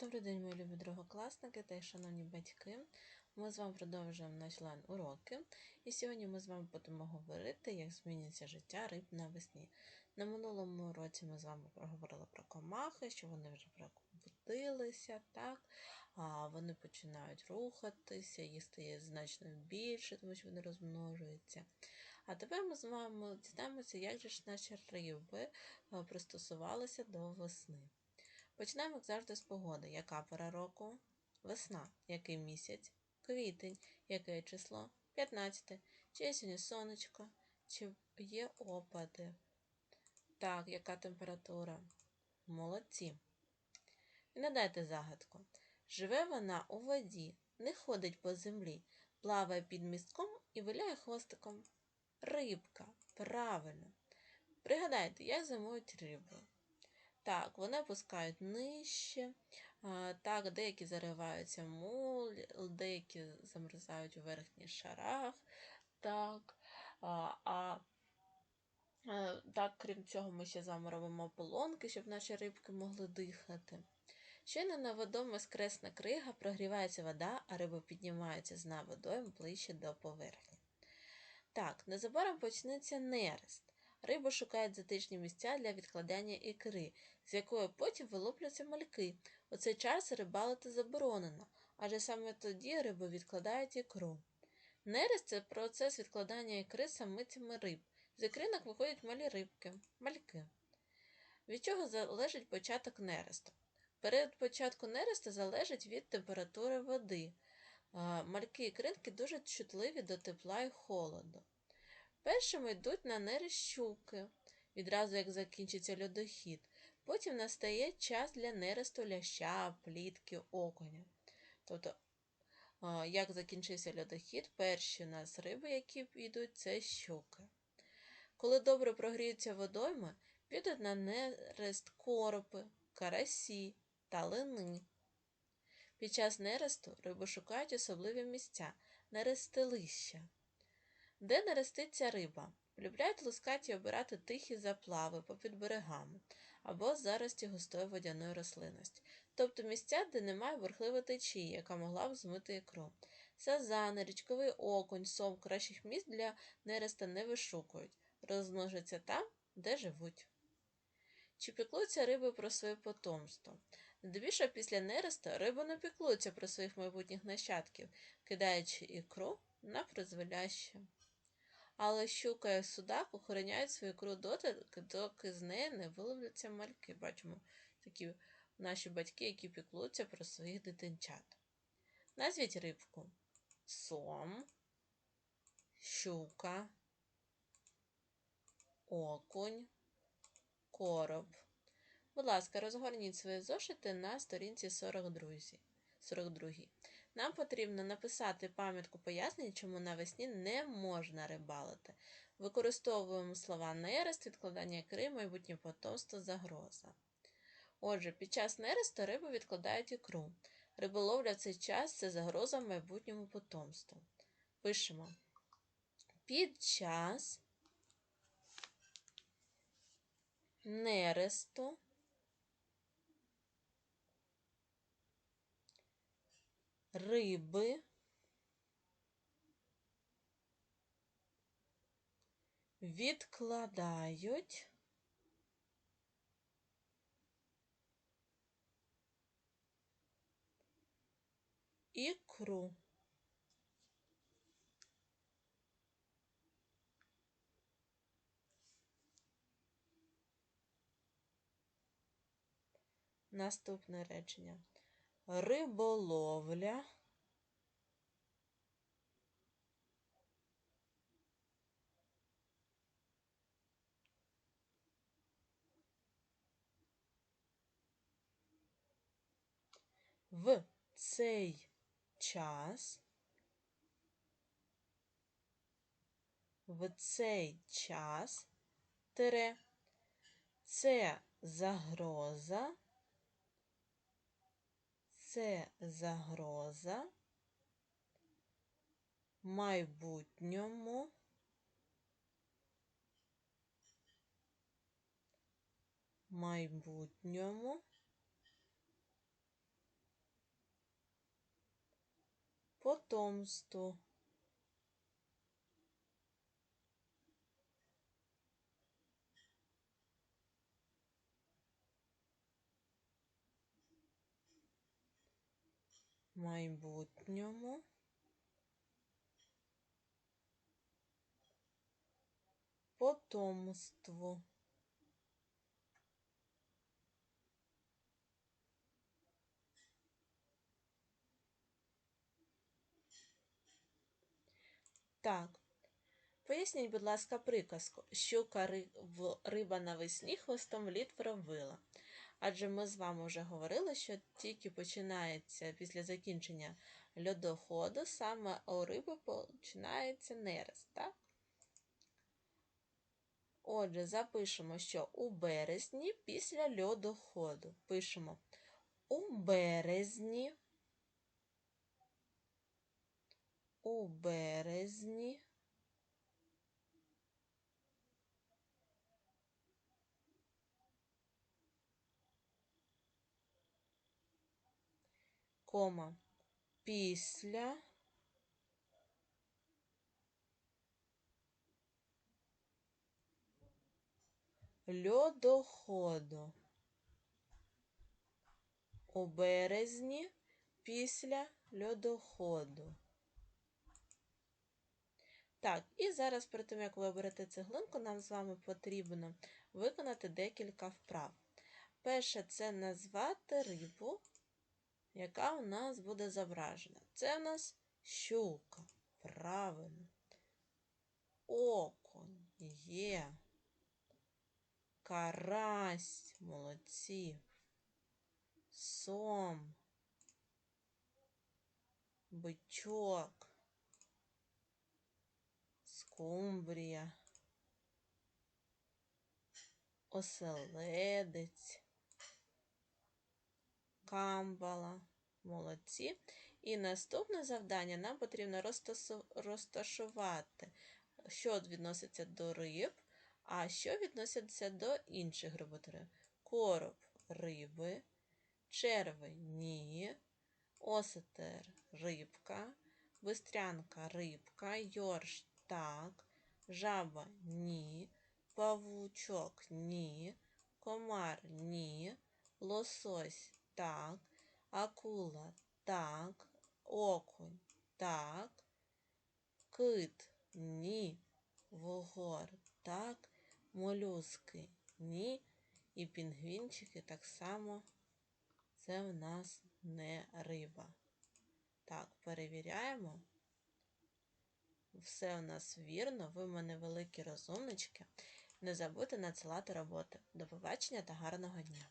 Добрий день, мої любі другокласники та й шановні батьки. Ми з вами продовжуємо наш лайн уроки. І сьогодні ми з вами будемо говорити, як змінюється життя риб навесні. На минулому уроці ми з вами проговорили про комахи, що вони вже пробудилися, так? А вони починають рухатися, їх стає значно більше, тому що вони розмножуються. А тепер ми з вами дізнаємося, як же ж наші риби е, пристосувалися до весни. Почнемо, завжди, з погоди. Яка пора року? Весна. Який місяць? Квітень. Яке число? 15. Чи є сьогодні сонечко? Чи є опади? Так, яка температура? Молодці. І надайте загадку. Живе вона у воді, не ходить по землі, плаває під містком і виляє хвостиком. Рибка. Правильно. Пригадайте, як зимують риби. Так, вони опускають нижче, так, деякі зариваються мул, деякі замерзають у верхніх шарах. Так, а так, крім цього, ми ще з вами робимо полонки, щоб наші рибки могли дихати. Щойно на водому скресна крига, прогрівається вода, а риби піднімаються з дна водою ближче до поверхні. Так, незабаром почнеться нерест. Риби шукають затишні місця для відкладання ікри, з якої потім вилуплюються мальки. У цей час рибалити заборонено, адже саме тоді риби відкладають ікру. Нерест це процес відкладання ікри самицями риб. З ікринок виходять малі рибки, мальки. Від чого залежить початок нересту? Перед початком нересту залежить від температури води. Мальки ікринки дуже чутливі до тепла і холоду. Першими йдуть на нерест щуки, відразу як закінчиться льодохід. Потім настає час для нересту ляща, плітки, окуня. Тобто, як закінчився льодохід, перші у нас риби, які йдуть, це щуки. Коли добре прогріються водойми, підуть на нерест коропи, карасі та лини. Під час нересту риби шукають особливі місця, нерестилища. Де нереститься риба? Полюбляють лускаті обирати тихі заплави попід берегами або зарості густої водяної рослинності, тобто місця, де немає бурхливої течії, яка могла б змити ікру. Сазани, річковий окунь, сом кращих місць для нереста не вишукують, розмножаться там, де живуть. Чи піклуються риби про своє потомство? Здебільшого після нереста риби не піклуються про своїх майбутніх нащадків, кидаючи ікру на призволяще. Але щука і судак охороняють свою ікру доти, доки з неї не виловляться мальки. Бачимо такі наші батьки, які піклуються про своїх дитинчат. Назвіть рибку сом, щука, окунь, короб. Будь ласка, розгорніть свої зошити на сторінці 42. 42. Нам потрібно написати пам'ятку пояснень, чому навесні не можна рибалити. Використовуємо слова нерест, відкладання ікри, майбутнє потомство, загроза. Отже, під час нересту риби відкладають ікру. Риболовля в цей час це загроза майбутньому потомству. Пишемо. Під час нересту риби відкладають ікру. Наступне речення. Риболовля. В цей час в цей час тире це загроза, це загроза майбутньому майбутньому потомству. Майбутньому потомству. Так, поясніть, будь ласка, приказку. В- риба навесні хвостом в лід вровила. Адже ми з вами вже говорили, що тільки починається після закінчення льодоходу, саме у риби починається нерест, так? Отже, запишемо, що у березні після льодоходу. Пишемо у березні. У березні. Кома після льодоходу. У березні після льодоходу. Так, і зараз перед тим, як ви цеглинку, нам з вами потрібно виконати декілька вправ. Перше це назвати рибу, яка у нас буде зображена. Це у нас щука. Правильно. Окунь є. Карась, молодці. Сом. Бичок. Скумбрія. Оселедець. Камбала. Молодці. І наступне завдання нам потрібно розташувати, що відноситься до риб, а що відноситься до інших риботворів. Короб риби, червень ні, осетер рибка, бистрянка рибка, йорш так, жаба ні, павучок ні, комар ні, лосось так, акула. Так, окунь. Так, кит. Ні, вугор. Так, молюски. Ні, і пінгвінчики так само. Це в нас не риба. Так, перевіряємо. Все у нас вірно, ви в мене великі розумнички. Не забудьте надсилати роботи. До побачення та гарного дня!